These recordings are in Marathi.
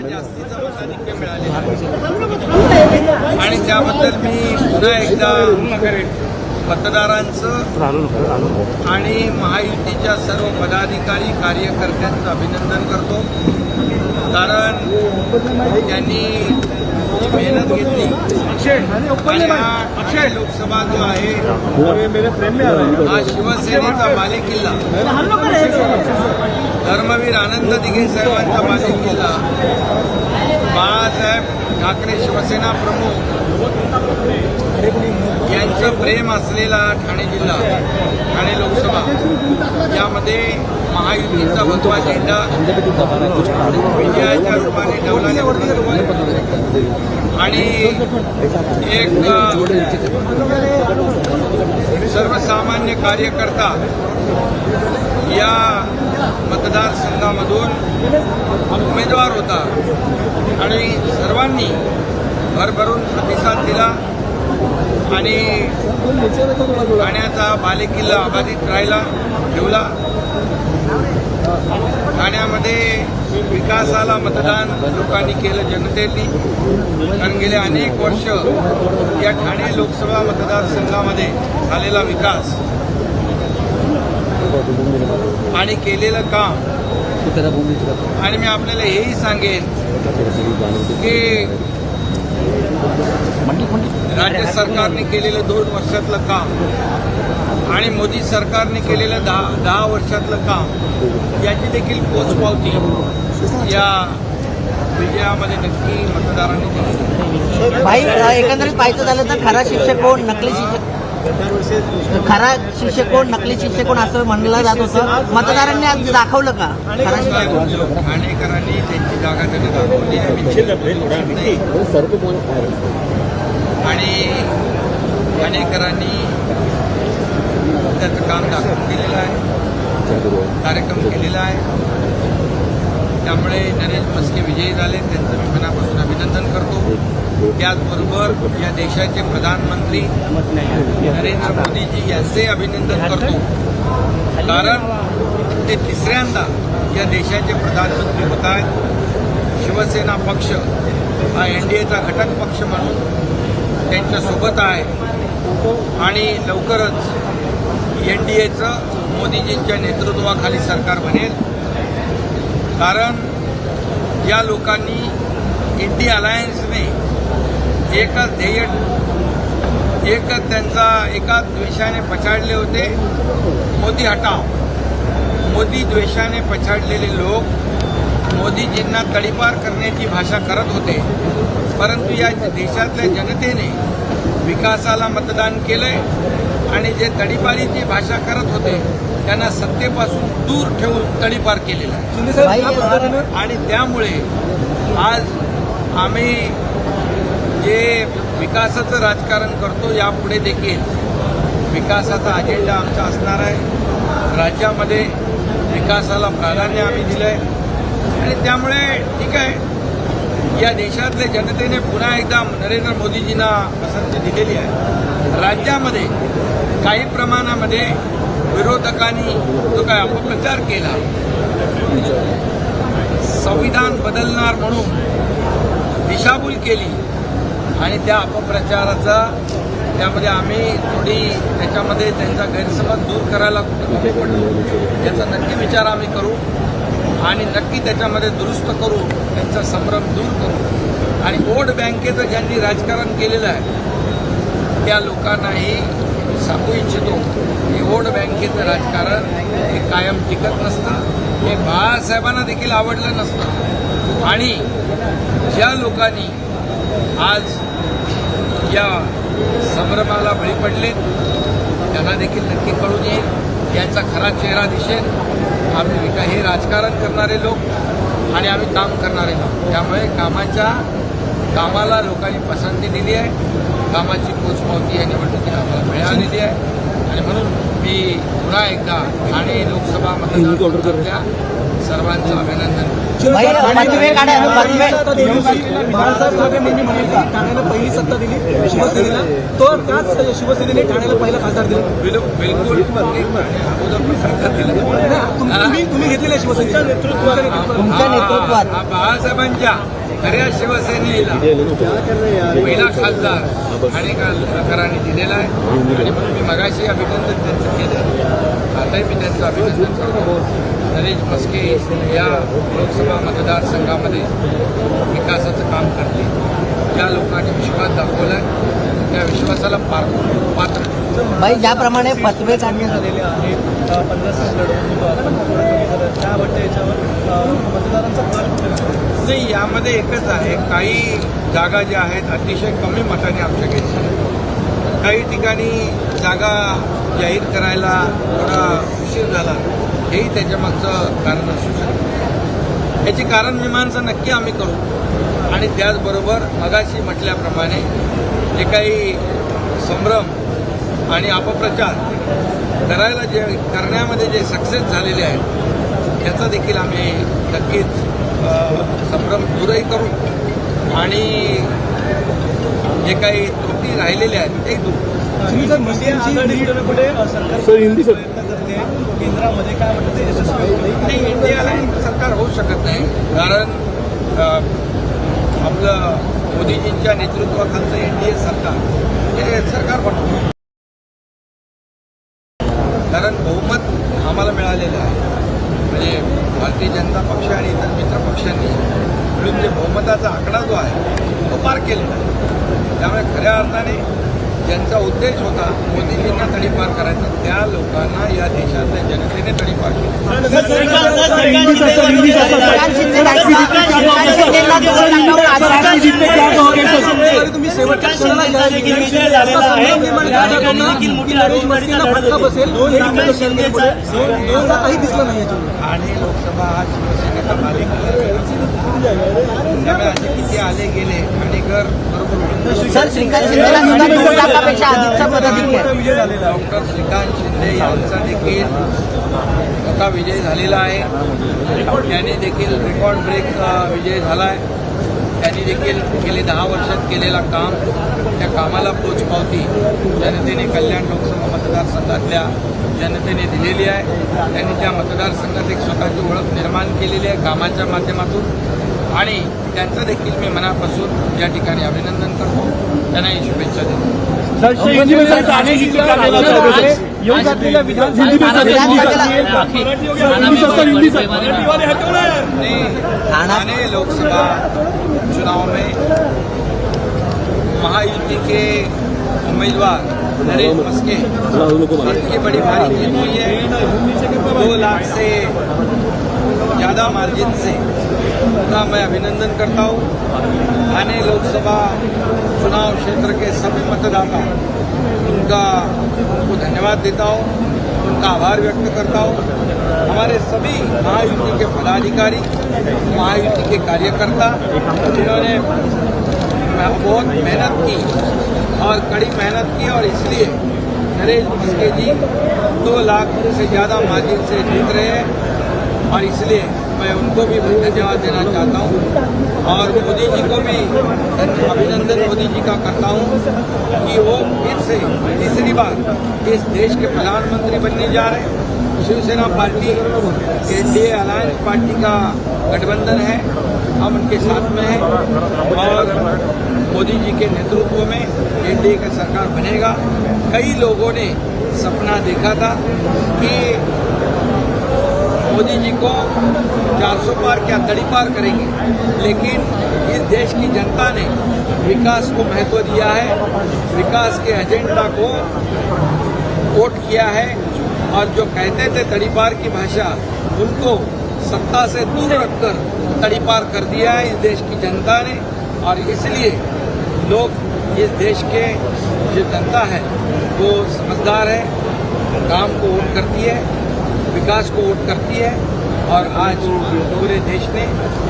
मताधिक्य आणि त्याबद्दल मी पुन्हा एकदा मतदारांचं आणि महायुतीच्या सर्व पदाधिकारी कार्यकर्त्यांचं अभिनंदन करतो. कारण त्यांनी मेहनत घेतली. अक्षय लोकसभा जो आहे हा शिवसेनेचा बालेकिल्ला धर्मवीर आनंद दिघे साहेबांचा बालेकिल्ला बाळासाहेब ठाकरे शिवसेना प्रमुख. यांचं प्रेम असलेला ठाणे जिल्हा ठाणे लोकसभा. यामध्ये महायुतीचा भगवा झेंडा विजयाच्या रूपाने ठेवला आणि एक सर्वसामान्य कार्यकर्ता या मतदारसंघामधून उमेदवार होता. आणि सर्वांनी भरभरून प्रतिसाद दिला. आणि ठाण्याचा बालेकिल्ला अबाधित राहिला ठेवला. ठाण्यामध्ये विकासाला मतदान लोकांनी केलं जनतेनी. कारण गेले अनेक वर्ष या ठाणे लोकसभा मतदारसंघामध्ये झालेला विकास आणि केलेलं काम. आणि मी आपल्याला हेही सांगेन की राज्य सरकारने केलेलं दोन वर्षातलं काम आणि मोदी सरकारने केलेलं दहा दहा वर्षातलं काम याची देखील पोचपावती या विजयामध्ये नक्की मतदारांनी दिली. एकंदरीत पाहायचं झालं तर खरा शिक्षक कोण? नकली शिक्षक? खरा शिक्षक कोण नकली शिक्षक कोण असं म्हणलं जात होतं? मतदारांनी आज दाखवलं का? ठाणेकरांनी त्यांची जागा त्यांनी दाखवली. आणि ठाणेकरांनी त्याचं काम दाखवून दिलेलं आहे. कार्यक्रम केलेला आहे. त्यामुळे नरेश मस्के विजयी झाले. त्यांचं मी मनापासून अभिनंदन करतो. त्याचबरोबर या देशाचे प्रधानमंत्री नरेंद्र मोदीजी यांचे अभिनंदन करतो. कारण ते तिसऱ्यांदा या देशाचे प्रधानमंत्री होत आहेत शिवसेना पक्ष हा एन डी एचा घटक पक्ष म्हणून त्यांच्यासोबत आहे. आणि लवकरच एन डी एचं मोदीजींच्या नेतृत्वाखाली सरकार बनेल. कारण या लोकांनी इंडिया अलायन्सने एकच ध्येय एकच त्यांचा एकाच द्वेषाने पछाडले होते. मोदी हटाव. मोदी द्वेषाने पछाडलेले लोक मोदीजींना तडीपार करण्याची भाषा करत होते. परंतु या देशातल्या जनतेने विकासाला मतदान केलंय आणि जे तडीपारीची भाषा करत होते त्यांना सत्तेपासून दूर ठेवून तडीपार केलेला आहे. आणि त्यामुळे आज आम्ही जे विकासाचं राजकारण करतो यापुढे देखील विकासाचा अजेंडा आमचा असणार आहे. राज्यामध्ये विकासाला प्राधान्य आम्ही दिलं आहे आणि त्यामुळे ठीक आहे. या देशातल्या जनतेने पुन्हा एकदा नरेंद्र मोदीजींना पसंती दिलेली आहे. राज्यामध्ये काही प्रमाणामध्ये विरोधकांनी जो काय अपप्रचार केला संविधान बदलणार म्हणून दिशाभूल केली आणि त्या अपप्रचाराचा त्यामध्ये आम्ही थोडी त्याच्यामध्ये त्यांचा गैरसमज दूर करायला कुठं पडलो याचा नक्की विचार आम्ही करू आणि नक्की त्याच्यामध्ये दुरुस्त करू त्यांचा संभ्रम दूर करू. आणि वोट बँकेचं ज्यांनी राजकारण केलेलं आहे त्या लोकांनाही सांगू इच्छितो की वोट बँकेचं राजकारण हे कायम टिकत नसतं. हे बाळासाहेबांना देखील आवडलं नसतं. आणि ज्या लोकांनी आज या संभ्रमाला बळी पडले त्यांना देखील नक्की कळून येईल. यांचा खरा चेहरा दिसेल. आम्ही विका हे राजकारण करणारे लोक आणि आम्ही काम करणारे लोक. त्यामुळे कामाच्या कामाला लोकांनी पसंती दिली आहे. कामाची पोचपावती या निवडणुकीत आम्हाला मिळालेली आहे. आणि म्हणून मी पुन्हा एकदा ठाणे लोकसभा मतदारसंघातल्या सर्वांचं बाळासाहेब ठाण्याला पहिली सत्ता दिली शिवसेनेला. तो त्याच शिवसेनेने ठाण्याला पहिला खासदार दिला. तुम्ही तुम्ही घेतलेल्या शिवसेनेच्या तुमच्या नेतृत्वात. हा बाळासाहेबांच्या. खऱ्या शिवसेनेला पहिला खासदार आणि प्रकाराने दिलेला आहे. आणि म्हणून मी मगाशी अभिनंदन त्यांचं केलं. आताही मी त्यांचं अभिनंदन करतो. नरेश मस्के या लोकसभा मतदारसंघामध्ये विकासाचं काम करते ज्या लोकांनी विश्वास दाखवला त्या विश्वासाला पार पार भाई ज्याप्रमाणे फतवे काढण्यात झालेले आहेत. नाही यामध्ये एकच आहे. काही जागा ज्या आहेत अतिशय कमी मताने आमच्या घेतल्या काही ठिकाणी जागा जाहीर करायला थोडा उशीर झाला हेही त्याच्या मागचं कारण असू शकतं. याची कारण मीमांसा नक्की आम्ही करू. आणि त्याचबरोबर मगाशी म्हटल्याप्रमाणे जे काही संभ्रम आणि अपप्रचार करायला जे करण्यामध्ये जे सक्सेस झालेले आहेत त्याचा देखील आम्ही नक्कीच संभ्रम दूरही करू. आणि जे काही त्रुटी राहिलेल्या आहेत ते दूर केंद्रामध्ये काय म्हणतात इंडियाला सरकार होऊ शकत नाही. कारण आपलं मोदीजींच्या नेतृत्वाखालचं एनडीए सरकार हे सरकार बनवतं कारण बहुमत आम्हाला मिळालेलं आहे म्हणजे भारतीय जनता पक्ष आणि इतर मित्र पक्षांनी मिळून जे बहुमताचा आकडा जो आहे तो पार केलेला आहे त्यामुळे खऱ्या अर्थाने ज्यांचा उद्देश होता मोदीजींना तडीपार करायचा त्या लोकांना या देशातल्या जनतेने तडीपार केला ठाणेकर बरोबर होते. सर श्रीकांत शिंदेला सुद्धा दोन लाखापेक्षा अधिकचा मताधिक्य आहे विजय झालेला आहे डॉक्टर श्रीकांत शिंदे यांचा देखील मोठा विजय झालेला आहे त्यांनी देखील रेकॉर्ड ब्रेक विजय झाला आहे. त्यांनी देखील गेले दहा वर्षात केलेला काम त्या कामाला पोचपावती जनतेने कल्याण लोकसभा मतदारसंघातल्या जनतेने दिलेली आहे. त्यांनी त्या मतदारसंघात एक स्वतःची ओळख निर्माण केलेली आहे कामाच्या माध्यमातून. आणि त्यांचं देखील मी मनापासून या ठिकाणी अभिनंदन करतो त्यांनाही शुभेच्छा देतो. ठाणे लोकसभा महायुति के उम्मीदवार नरेश मस्के इनकी बड़ी भारी जीत हुई है। दो लाख से ज़्यादा मार्जिन से उनका मैं अभिनंदन करता हूँ। ठाणे लोकसभा चुनाव क्षेत्र के सभी मतदाता उनका उनको धन्यवाद देता हूँ, उनका आभार व्यक्त करता हूँ। हमारे सभी महायुति के पदाधिकारी, महायुति के कार्यकर्ता, जिन्होंने बहुत मेहनत की और कड़ी मेहनत की और इसलिए नरेश मस्के जी दो लाख से ज़्यादा मार्जिन से जीत रहे हैं और इसलिए मैं उनको भी धन्यवाद देना चाहता हूँ। और मोदी जी को भी अभिनंदन मोदी जी का करता हूँ कि वो फिर से तीसरी बार इस देश के प्रधानमंत्री बनने जा रहे हैं। Shiv Sena party NDA alliance party का गठबंधन है। हम उनके साथ में हैं और मोदी जी के नेतृत्व में एनडीए का सरकार बनेगा। कई लोगों ने सपना देखा था कि मोदी जी को 400 पार क्या तड़ी पार करेंगे। लेकिन इस देश की जनता ने विकास को महत्व दिया है। विकास के एजेंडा को वोट किया है। और जो कहते थे तड़ीपार की भाषा, उनको सत्ता से दूर रखकर तड़ीपार कर दिया है इस देश की जनता ने। और इसलिए लोग इस देश के जो जनता है, वो समझदार है, काम को वोट करती है, विकास को वोट करती है। और आज पूरे देश ने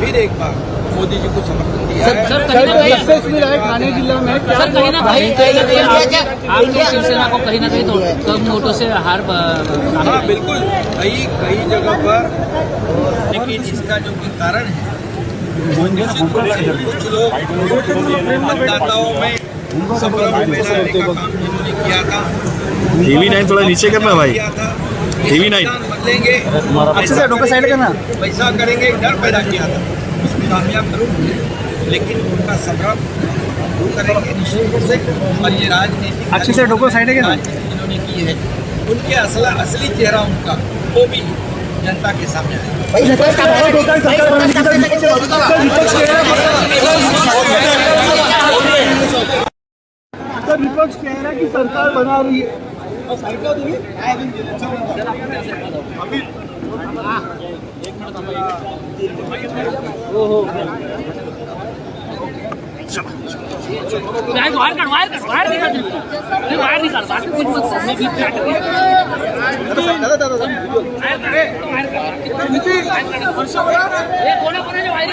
फिर एक बार मोदी जी को समर्थन दिया सर, कहीं ना कहीं- सक्सेस मिला है ठाणे जिला में सर कहीं ना कहीं आपको शिवसेना को कहीं ना कहीं तो कम वोटों से हार हाँ बिल्कुल। कई कई जगह पर लेकिन इसका जो कि कारण है कुछ लोग मतदाताओं में संभ्रम फैलाने का काम जिन्होंने किया था टीवी नाइन थोड़ा नीचे करना भाई। TV nine. बदलेंगे अच्छे से डोका साइड करना पैसा करेंगे डर पैदा किया था उसमें कामयाब जरूर लेकिन उनका संभ्रम दूर करेंगे निश्चित रूप से और ये राजनीतिक अच्छे से ढोको साइड है क्या? राजनीति जिन्होंने की है उनके असला असली चेहरा उनका वो भी जनता के सामने तर विपक्ष कह रहा है कि सरकार बना रही है बाहेर बाहेर काढ बाहेर काढ बाहेर निकाल तुम्ही. बाहेर निकाल बाहेर काढ. बाहेर काढ. बाहेर काढ. हे कोणा कोणाच्या बाहेर